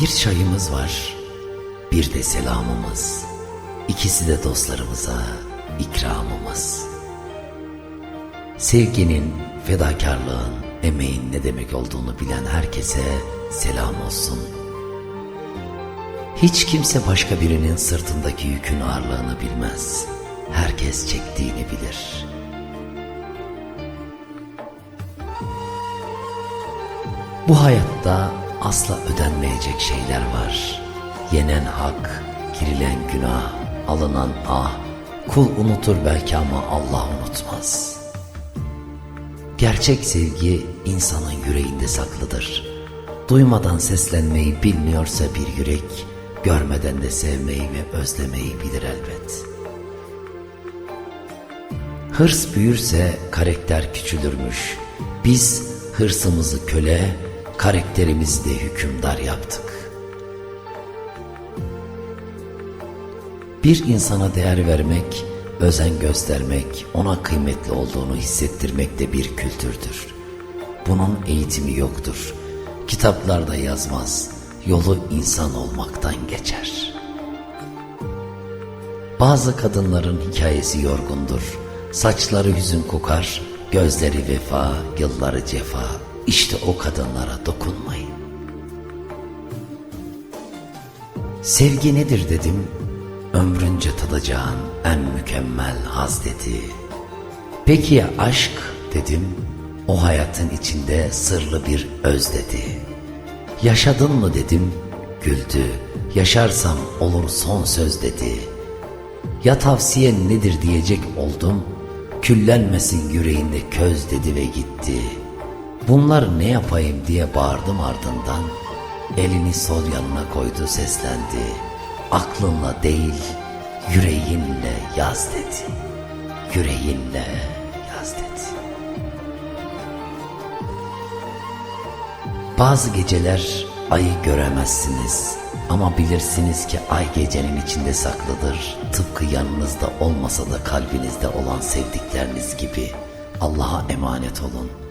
Bir çayımız var, bir de selamımız. İkisi de dostlarımıza ikramımız. Sevginin, fedakarlığın, emeğin ne demek olduğunu bilen herkese selam olsun. Hiç kimse başka birinin sırtındaki yükün ağırlığını bilmez. Herkes çektiğini bilir. Bu hayatta asla ödenmeyecek şeyler var. Yenen hak, girilen günah, alınan ah. Kul unutur belki ama Allah unutmaz. Gerçek sevgi insanın yüreğinde saklıdır. Duymadan seslenmeyi bilmiyorsa bir yürek, görmeden de sevmeyi ve özlemeyi bilir elbet. Hırs büyürse karakter küçülürmüş. Biz hırsımızı köle, karakterimizi de hükümdar yaptık. Bir insana değer vermek, özen göstermek, ona kıymetli olduğunu hissettirmek de bir kültürdür. Bunun eğitimi yoktur. Kitaplarda yazmaz. Yolu insan olmaktan geçer. Bazı kadınların hikayesi yorgundur. Saçları hüzün kokar, gözleri vefa, yılları cefa. İşte o kadınlara dokunmayın. Sevgi nedir dedim, ömrünce tadacağın en mükemmel haz dedi. Peki ya aşk dedim, o hayatın içinde sırlı bir öz dedi. Yaşadın mı dedim, güldü. Yaşarsam olur son söz dedi. Ya tavsiyen nedir diyecek oldum, küllenmesin yüreğinde köz dedi ve gitti. Bunlar ne yapayım diye bağırdım ardından, elini sol yanına koydu seslendi. Aklınla değil, yüreğinle yaz dedi. Yüreğinle yaz dedi. Bazı geceler ayı göremezsiniz ama bilirsiniz ki ay gecenin içinde saklıdır. Tıpkı yanınızda olmasa da kalbinizde olan sevdikleriniz gibi Allah'a emanet olun.